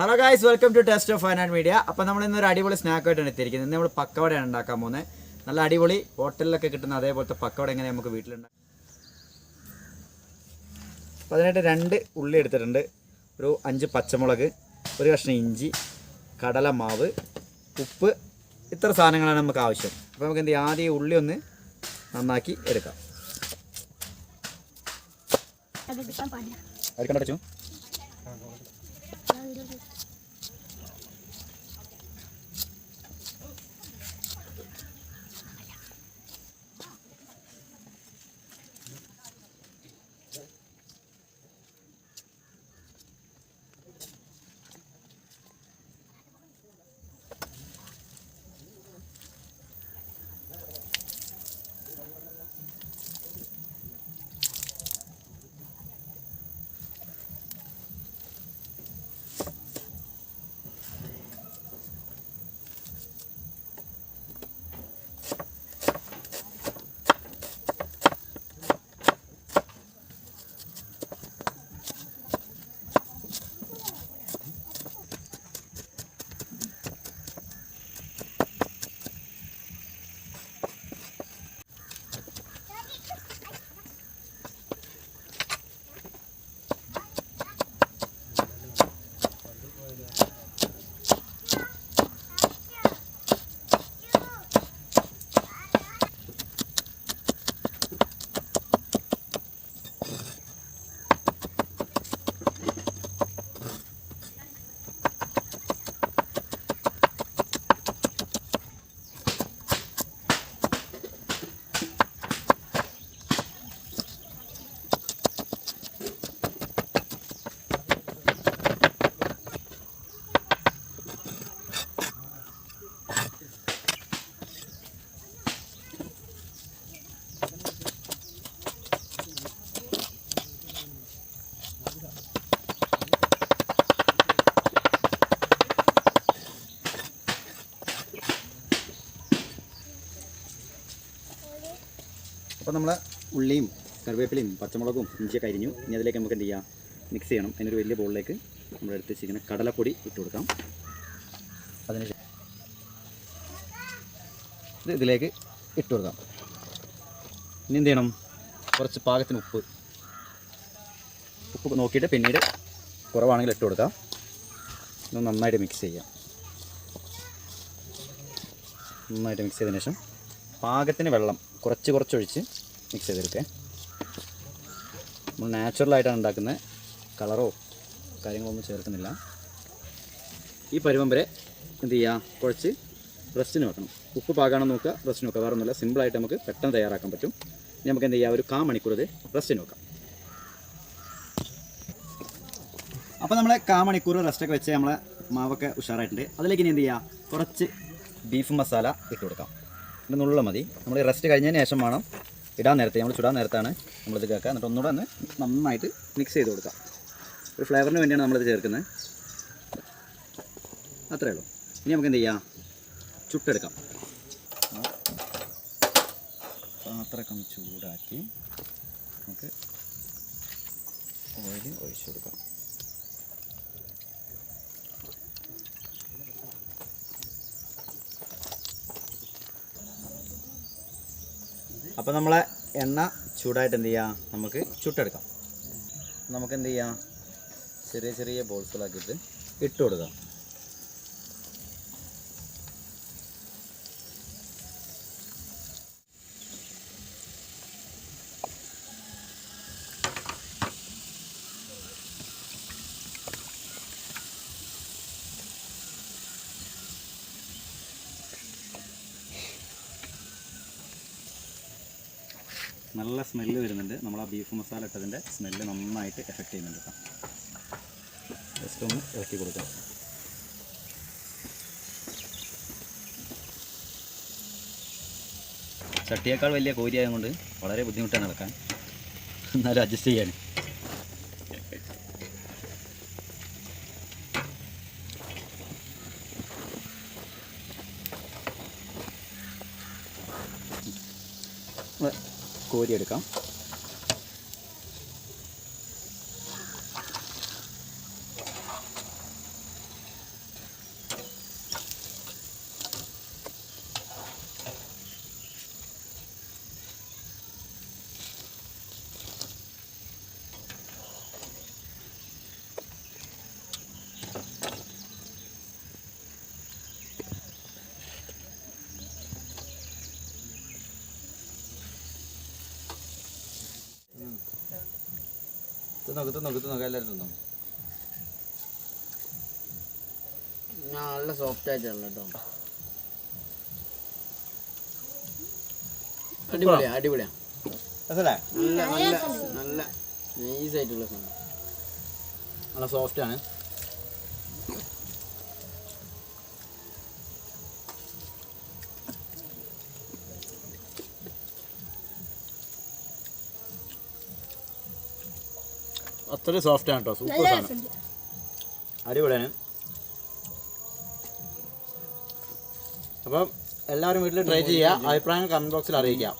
Hello guys welcome to test of ഫൈനാൻഡ് media അപ്പോൾ നമ്മൾ ഇന്നൊരു അടിപൊളി സ്നാക്കായിട്ടാണ് എത്തിയിരിക്കുന്നത്. ഇന്ന് നമ്മൾ പക്കവടയാണ് ഉണ്ടാക്കാൻ പോകുന്നത് നല്ല അടിപൊളി ഹോട്ടലിലൊക്കെ കിട്ടുന്ന അതേപോലത്തെ പക്കവട എങ്ങനെ നമുക്ക് വീട്ടിലുണ്ടാക്കാം അപ്പോൾ അതിനായിട്ട് രണ്ട് ഉള്ളി എടുത്തിട്ടുണ്ട്. ഒരു അഞ്ച് പച്ചമുളക് ഒരു കഷ്ണം ഇഞ്ചി കടലമാവ് ഉപ്പ് ഇത്ര സാധനങ്ങളാണ് നമുക്ക് ആവശ്യം. അപ്പോൾ നമുക്ക് എന്ത് ആദ്യം ഈ ഉള്ളി ഒന്ന് നന്നാക്കി എടുക്കാം. അതെടുക്കാൻ আনন্দ হচ্ছে അപ്പോൾ നമ്മൾ ഉള്ളിയും കറിവേപ്പിലയും പച്ചമുളകും ഇഞ്ചിയൊക്കെ അരിഞ്ഞു. ഇനി അതിലേക്ക് നമുക്ക് എന്ത് ചെയ്യാം? മിക്സ് ചെയ്യണം. അതിനൊരു വലിയ ബോളിലേക്ക് നമ്മൾ എടുത്ത് വെച്ചിരിക്കുന്ന കടലപ്പൊടി ഇട്ട് കൊടുക്കാം. അതിന് ഇത് ഇതിലേക്ക് ഇട്ട് കൊടുക്കാം. ഇനി എന്ത് ചെയ്യണം? കുറച്ച് പാകത്തിന് ഉപ്പ്. ഉപ്പ് നോക്കിയിട്ട് പിന്നീട് കുറവാണെങ്കിൽ ഇട്ട് കൊടുക്കാം. ഇത് നന്നായിട്ട് മിക്സ് ചെയ്യാം. നന്നായിട്ട് മിക്സ് ചെയ്തതിന് ശേഷം പാകത്തിന് വെള്ളം കുറച്ച് കുറച്ച് ഒഴിച്ച് മിക്സ് ചെയ്തെടുക്കേ. നമ്മൾ നാച്ചുറലായിട്ടാണ് ഉണ്ടാക്കുന്നത്. കളറോ കാര്യങ്ങളൊന്നും ചേർക്കുന്നില്ല. ഈ പരുവമ്പരെ എന്ത് ചെയ്യുക കുഴച്ച് റെസ്റ്റിന് വെക്കണം. ഉപ്പ് പാകാണെന്ന് നോക്കുക റെസ്റ്റിന് വെക്കുക. വേറെ ഒന്നുമില്ല സിമ്പിളായിട്ട് നമുക്ക് പെട്ടെന്ന് തയ്യാറാക്കാൻ പറ്റും. ഇനി നമുക്ക് എന്ത് ചെയ്യുക ഒരു കാ മണിക്കൂർ ഇത് റെസ്റ്റിന് വെക്കാം. അപ്പോൾ നമ്മളെ കാ മണിക്കൂർ റെസ്റ്റൊക്കെ വെച്ച് നമ്മളെ മാവൊക്കെ ഉഷാറായിട്ടുണ്ട്. അതിലേക്ക് ഇനി എന്ത് ചെയ്യുക കുറച്ച് ബീഫ് മസാല ഇട്ട് കൊടുക്കാം. നുള്ള മതി. നമ്മൾ റെസ്റ്റ് കഴിഞ്ഞതിന് ശേഷം വേണം ഇടാൻ നേരത്തെ നമ്മൾ ചുടാൻ നേരത്താണ് നമ്മളിത് കേൾക്കുക. എന്നിട്ട് ഒന്നുകൂടെ ഒന്ന് നന്നായിട്ട് മിക്സ് ചെയ്ത് കൊടുക്കാം. ഒരു ഫ്ലേവറിന് വേണ്ടിയാണ് നമ്മളിത് ചേർക്കുന്നത്. അത്രയേ ഉള്ളൂ. ഇനി നമുക്ക് എന്ത് ചെയ്യാം? ചുട്ടെടുക്കാം. പാത്രമൊക്കെ ചൂടാക്കി നമുക്ക് ഓയിൽ ഒഴിച്ചു കൊടുക്കാം. അപ്പോൾ നമ്മളെ എണ്ണ ചൂടായിട്ട് എന്ത് ചെയ്യാം? നമുക്ക് ചുട്ടെടുക്കാം. നമുക്ക് എന്ത് ചെയ്യാം? ചെറിയ ചെറിയ ബോൾസുകളാക്കിയിട്ട് ഇട്ട് കൊടുക്കാം. നല്ല സ്മെല്ല് വരുന്നുണ്ട്. നമ്മൾ ആ ബീഫ് മസാല ഇട്ടതിന്റെ സ്മെല്ല് നന്നായിട്ട് എഫക്റ്റ് ചെയ്യുന്നുണ്ട് കേട്ടോ ജസ്റ്റ് ഒന്ന് ഇറക്കി കൊടുക്കാം. ചട്ടിയേക്കാൾ വലിയ കോരിയായതുകൊണ്ട് വളരെ ബുദ്ധിമുട്ടാണ് നടക്കാൻ എന്നാലും അഡ്ജസ്റ്റ് ചെയ്യാണ്. നമ്മൾ കോരിയെടുക്കാം. തിന്നോക്ക് തിന്നോക്ക് തിന്നോക്ക് എല്ലാവരും തിന്നോ? നല്ല സോഫ്റ്റ് ആയിട്ടുള്ള കേട്ടോ. അടിപൊളിയാ അടിപൊളിയാ. നല്ല നല്ല നൈസ് ആയിട്ടുള്ള സാധനം. നല്ല സോഫ്റ്റ് ആണ്. അത്രയും സോഫ്റ്റ് ആണ് കേട്ടോ സൂപ്പർ സാധനം. അടിപൊളിയാണ്. അപ്പം എല്ലാവരും വീട്ടിൽ ട്രൈ ചെയ്യുക. അഭിപ്രായങ്ങൾ കമന്റ് ബോക്സിൽ അറിയിക്കാം.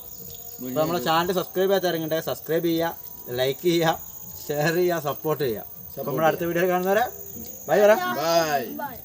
അപ്പോൾ നമ്മുടെ ചാനൽ സബ്സ്ക്രൈബ് ചെയ്യാത്ത ഇറങ്ങട്ടെ സബ്സ്ക്രൈബ് ചെയ്യുക ലൈക്ക് ചെയ്യുക ഷെയർ ചെയ്യുക സപ്പോർട്ട് ചെയ്യുക. അപ്പോൾ നമ്മുടെ അടുത്ത വീഡിയോ കാണുന്നവരെ ബൈ പറ. Bye bye